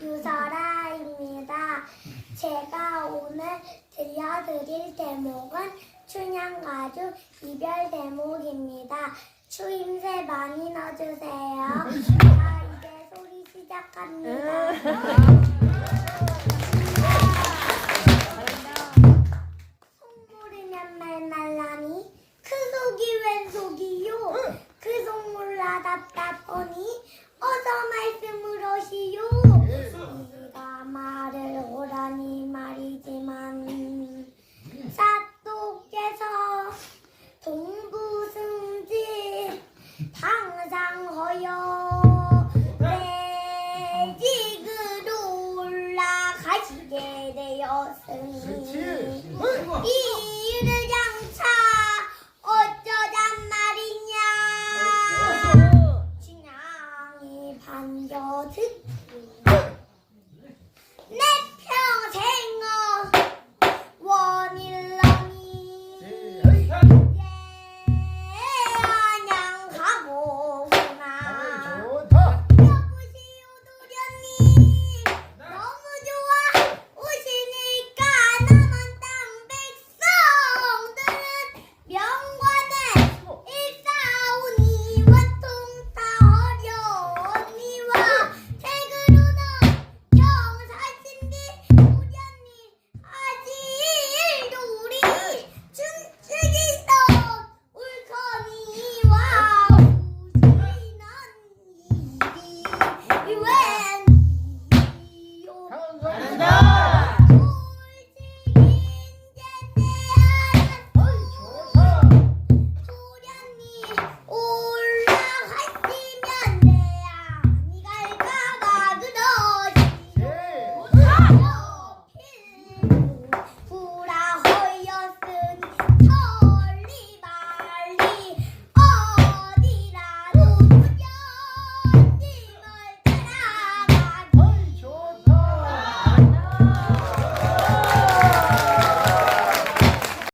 유설아입니다. 제가 오늘 들려드릴 대목은 춘향가주 이별 대목입니다. 추임새 많이 넣어주세요. 자, 이제 소리 시작합니다. 그 속이 웬 속이요 그 속물라 답답하니 어서 말씀을 하시오. 네가 말을 오라니 말이지만 사또께서 동부승지 당상하여 매직으로 올라가시게 되었으니 이 먼저 듣기.